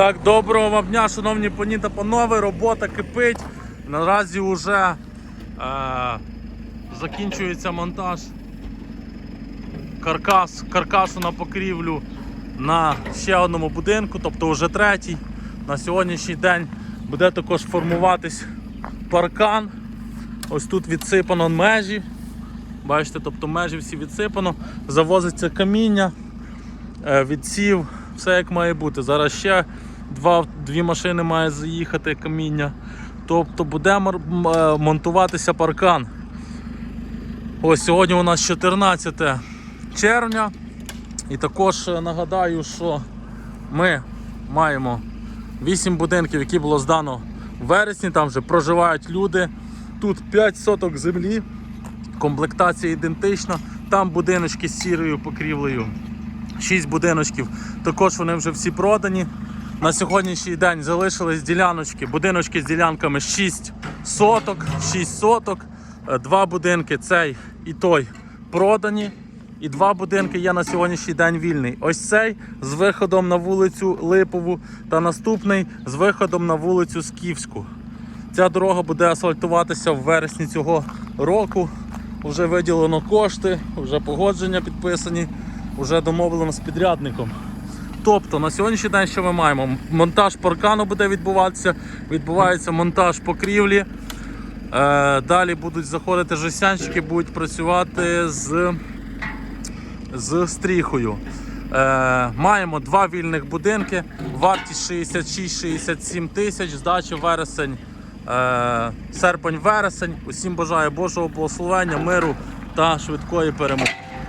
Так, доброго вам дня, шановні пані та панове. Робота кипить. Наразі вже е, закінчується монтаж каркас, каркасу на покрівлю на ще одному будинку, тобто вже третій. На сьогоднішній день буде також формуватись паркан. Ось тут відсипано межі. Бачите, тобто межі всі відсипано, завозиться каміння, е, відсів, все як має бути. Зараз ще два, дві машини має заїхати каміння. Тобто буде е, монтуватися паркан. Ось сьогодні у нас 14 червня. І також е, нагадаю, що ми маємо 8 будинків, які було здано в вересні. Там вже проживають люди. Тут 5 соток землі. Комплектація ідентична. Там будиночки з сірою покрівлею. 6 будиночків. Також вони вже всі продані. На сьогоднішній день залишились діляночки, будиночки з ділянками 6 соток, 6 соток. Е, Два будинки, цей і той продані. І два будинки є на сьогоднішній день вільний. Ось цей з виходом на вулицю Липову та наступний з виходом на вулицю Скіфську. Ця дорога буде асфальтуватися в вересні цього року. Вже виділено кошти, вже погодження підписані, вже домовлено з підрядником. Тобто на сьогоднішній день що ми маємо? Монтаж паркану буде відбуватися, відбувається монтаж покрівлі. Е, далі будуть заходити жестянщики, будуть працювати з, з стріхою. Е, маємо два вільних будинки, вартість 66-67 тисяч, здача вересень, е, серпень-вересень. Усім бажаю Божого благословення, миру та швидкої перемоги.